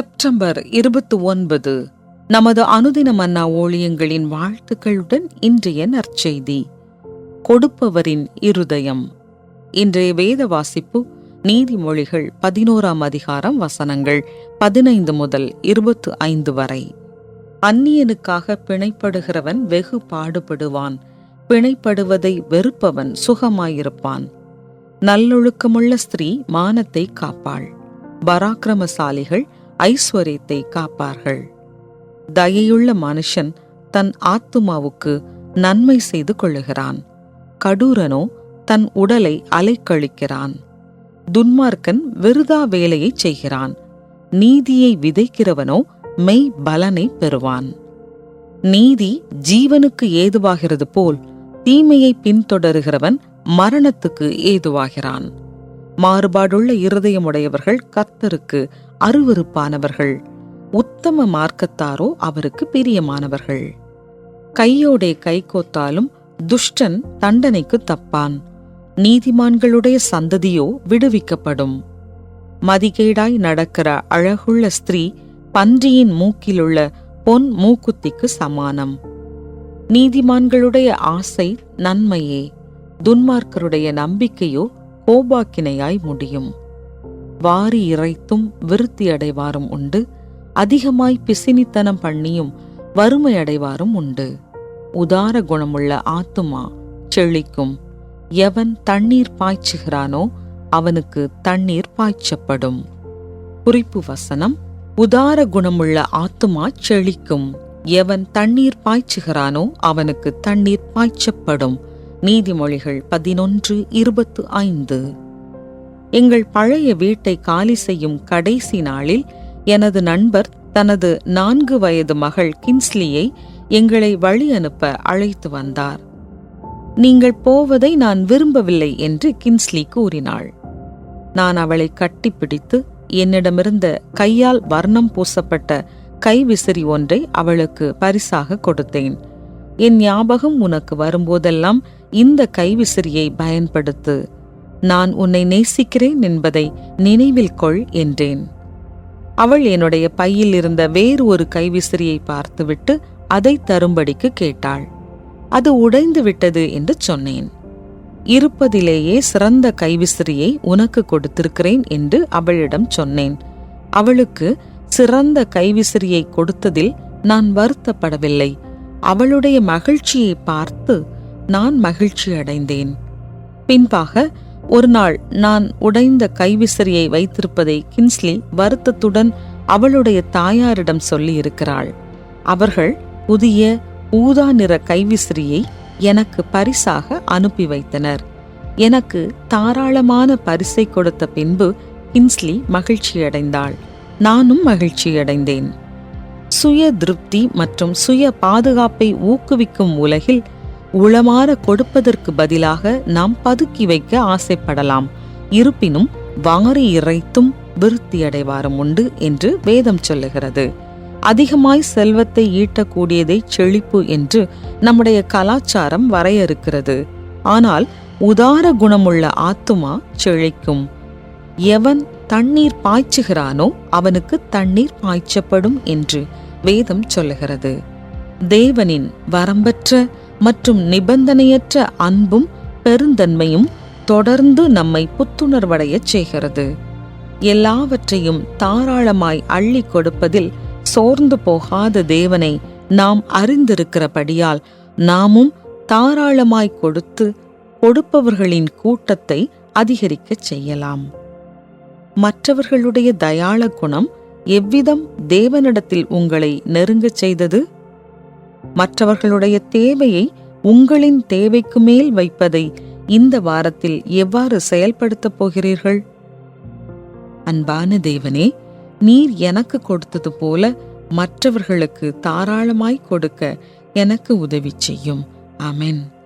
September இருபத்தி ஒன்பது நமது அனுதின மன்னா ஊழியங்களின் வாழ்த்துக்களுடன் இன்றைய நற்செய்தி. கொடுப்பவரின் இருதயம். இன்றைய வேத வாசிப்பு நீதிமொழிகள் பதினோராம் அதிகாரம் வசனங்கள் பதினைந்து முதல் இருபத்து ஐந்து வரை. அந்நியனுக்காக பிணைப்படுகிறவன் வெகு பாடுபடுவான். பிணைப்படுவதை வெறுப்பவன் சுகமாயிருப்பான். நல்லொழுக்கமுள்ள ஸ்திரீ மானத்தை காப்பாள். பராக்கிரமசாலிகள் ஐஸ்வர்யத்தை காப்பார்கள். தயையுள்ள மனுஷன் தன் ஆத்துமாவுக்கு நன்மை செய்து கொள்ளுகிறான். கடூரனோ தன் உடலை அலைக்கழிக்கிறான். துன்மார்க்கன் விருதா வேலையைச் செய்கிறான். நீதியை விதைக்கிறவனோ மெய் பலனை பெறுவான். நீதி ஜீவனுக்கு ஏதுவாகிறது போல் தீமையை பின்தொடருகிறவன் மரணத்துக்கு ஏதுவாகிறான். மாறுபாடுள்ள இருதயமுடையவர்கள் கர்த்தருக்கு அருவருப்பானவர்கள். உத்தம மார்க்கத்தாரோ அவருக்கு பிரியமானவர்கள். கையோடே கைகோத்தாலும் துஷ்டன் தண்டனைக்கு தப்பான். நீதிமான்களுடைய சந்ததியோ விடுவிக்கப்படும். மதிகேடாய் நடக்கிற அழகுள்ள ஸ்திரீ பன்றியின் மூக்கிலுள்ள பொன் மூக்குத்திக்கு சமானம். நீதிமான்களுடைய ஆசை நன்மையே. துன்மார்க்கருடைய நம்பிக்கையோ கோபாக்கினையாய் முடியும். வாரி இறைத்தும் விருத்தி அடைவாரும் உண்டு. அதிகமாய் பிசினித்தனம் பண்ணியும் வறுமை அடைவாரும் உண்டு. உதார குணமுள்ள ஆத்துமா செழிக்கும். எவன் தண்ணீர் பாய்ச்சுகிறானோ அவனுக்கு தண்ணீர் பாய்ச்சப்படும். குறிப்பு வசனம் உதார குணமுள்ள ஆத்துமா செழிக்கும். எவன் தண்ணீர் பாய்ச்சுகிறானோ அவனுக்கு தண்ணீர் பாய்ச்சப்படும். நீதிமொழிகள் பதினொன்று இருபத்து ஐந்து. எங்கள் பழைய வீட்டை காலி செய்யும் கடைசி நாளில் எனது நண்பர் தனது நான்கு வயது மகள் கின்ஸ்லியை எங்களை வழி அனுப்ப அழைத்து வந்தார். நீங்கள் போவதை நான் விரும்பவில்லை என்று கின்ஸ்லி கூறினாள். நான் அவளை கட்டிப்பிடித்து என்னிடமிருந்த கையால் வர்ணம் பூசப்பட்ட கைவிசிறி ஒன்றை அவளுக்கு பரிசாக கொடுத்தேன். என் ஞாபகம் உனக்கு வரும்போதெல்லாம் இந்த கைவிசிறியை பயன்படுத்து நான் உன்னை நேசிக்கிறேன் என்பதை நினைவில் கொள் என்றேன். அவள் என்னுடைய பையில் இருந்த வேறு ஒரு கைவிசிறியை பார்த்துவிட்டு அதை தரும்படிக்கு கேட்டாள். அது உடைந்து விட்டது என்று சொன்னேன். இருப்பதிலேயே சிறந்த கைவிசிறியை உனக்கு கொடுத்திருக்கிறேன் என்று அவளிடம் சொன்னேன். அவளுக்கு சிறந்த கைவிசிறியை கொடுத்ததில் நான் வருத்தப்படவில்லை. அவளுடைய மகிழ்ச்சியை பார்த்து நான் மகிழ்ச்சி அடைந்தேன். பின்பாக ஒரு நாள் நான் உடைந்த கைவிசிறியை வைத்திருப்பதை கின்ஸ்லி வருத்தத்துடன் அவளுடைய தாயாரிடம் சொல்லியிருக்கிறாள். அவர்கள் புதிய ஊதா நிற கைவிசிறியை எனக்கு பரிசாக அனுப்பி வைத்தனர். எனக்கு தாராளமான பரிசை கொடுத்த பின்பு கின்ஸ்லி மகிழ்ச்சியடைந்தாள். நானும் மகிழ்ச்சியடைந்தேன். சுய திருப்தி மற்றும் சுய பாதுகாப்பை ஊக்குவிக்கும் உலகில் உளமாற கொடுப்பதற்கு பதிலாக நாம் பதுக்கி வைக்க ஆசைப்படலாம். இருப்பினும் வாரி இறைத்தும் விருத்தியடைவாரும் உண்டு என்று வேதம் சொல்லுகிறது. அதிகமாய் செல்வத்தை ஈட்டக்கூடியதை செழிப்பு என்று நம்முடைய கலாச்சாரம் வரையறுக்கிறது. ஆனால் உதார குணமுள்ள ஆத்துமா செழிக்கும். எவன் தண்ணீர் பாய்ச்சுகிறானோ அவனுக்கு தண்ணீர் பாய்ச்சப்படும் என்று வேதம் சொல்லுகிறது. தேவனின் வரம்பற்ற மற்றும் நிபந்தனையற்ற அன்பும் பெருந்தன்மையும் தொடர்ந்து நம்மை புத்துணர்வடையச் செய்கிறது. எல்லாவற்றையும் தாராளமாய் அள்ளி கொடுப்பதில் சோர்ந்து போகாத தேவனை நாம் அறிந்திருக்கிறபடியால் நாமும் தாராளமாய் கொடுத்து கொடுப்பவர்களின் கூட்டத்தை அதிகரிக்கச் செய்யலாம். மற்றவர்களுடைய தயாள குணம் எவ்விதம் தேவனிடத்தில் உங்களை நெருங்கச் செய்தது? மற்றவர்களுடைய தேவையை உங்களின் தேவைக்கு மேல் வைப்பதை இந்த வாரத்தில் எவ்வாறு செயல்படுத்தப் போகிறீர்கள்? அன்பான தேவனே நீர் எனக்கு கொடுத்தது போல மற்றவர்களுக்கு தாராளமாய் கொடுக்க எனக்கு உதவி செய்யும். ஆமென்.